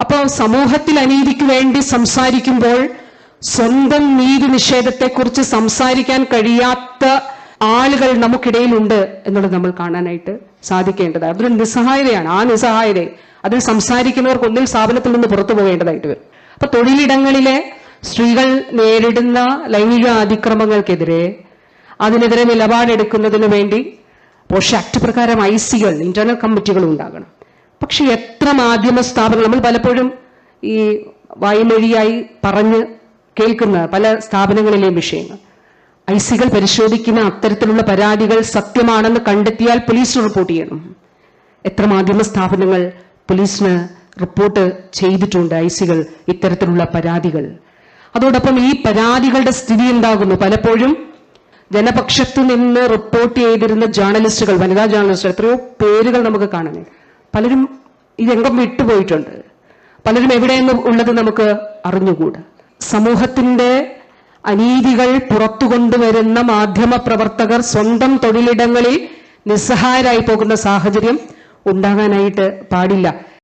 അപ്പോൾ സമൂഹത്തിൽ അനീതിക്ക് വേണ്ടി സംസാരിക്കുമ്പോൾ സ്വന്തം നീതി നിഷേധത്തെക്കുറിച്ച് സംസാരിക്കാൻ കഴിയാത്ത ആളുകൾ നമുക്കിടയിലുണ്ട് എന്നുള്ളത് നമ്മൾ കാണാനായിട്ട് സാധിക്കേണ്ടതാണ്. അതൊരു നിസ്സഹായതയാണ്. ആ നിസ്സഹായത അതിൽ സംസാരിക്കുന്നവർക്ക് ഒന്നിൽ സ്ഥാപനത്തിൽ നിന്ന് പുറത്തു പോകേണ്ടതായിട്ട് വരും. അപ്പൊ തൊഴിലിടങ്ങളിലെ സ്ത്രീകൾ നേരിടുന്ന ലൈംഗിക അതിക്രമങ്ങൾക്കെതിരെ അതിനെതിരെ നിലപാടെടുക്കുന്നതിന് വേണ്ടി പോഷ ആക്ട് പ്രകാരം ഐ സികൾ ഇന്റേണൽ കമ്മിറ്റികൾ ഉണ്ടാകണം. പക്ഷെ എത്ര മാധ്യമ സ്ഥാപനങ്ങൾ നമ്മൾ പലപ്പോഴും ഈ വായ്മൊഴിയായി പറഞ്ഞ് കേൾക്കുന്ന പല സ്ഥാപനങ്ങളിലെയും വിഷയങ്ങൾ. ഐ സികൾ പരിശോധിക്കുന്ന അത്തരത്തിലുള്ള പരാതികൾ സത്യമാണെന്ന് കണ്ടെത്തിയാൽ പോലീസ് റിപ്പോർട്ട് ചെയ്യണം. എത്ര മാധ്യമ സ്ഥാപനങ്ങൾ പോലീസിന് റിപ്പോർട്ട് ചെയ്തിട്ടുണ്ട് ഐ സികൾ ഇത്തരത്തിലുള്ള പരാതികൾ. അതോടൊപ്പം ഈ പരാതികളുടെ സ്ഥിതി എന്താകുന്നു? പലപ്പോഴും ജനപക്ഷത്തു നിന്ന് റിപ്പോർട്ട് ചെയ്തിരുന്ന ജേർണലിസ്റ്റുകൾ വനിതാ ജേർണലിസ്റ്റുകൾ എത്രയോ പേരുകൾ നമുക്ക് കാണാൻ പലരും ഈ രംഗം വിട്ടുപോയിട്ടുണ്ട്. പലരും എവിടെയെന്ന് ഉള്ളത് നമുക്ക് അറിഞ്ഞുകൂടാ. സമൂഹത്തിന്റെ അനീതികൾ പുറത്തു കൊണ്ടുവരുന്ന മാധ്യമ പ്രവർത്തകർ സ്വന്തം തൊഴിലിടങ്ങളിൽ നിസ്സഹായരായി പോകുന്ന സാഹചര്യം ഉണ്ടാകാനായിട്ട് പാടില്ല.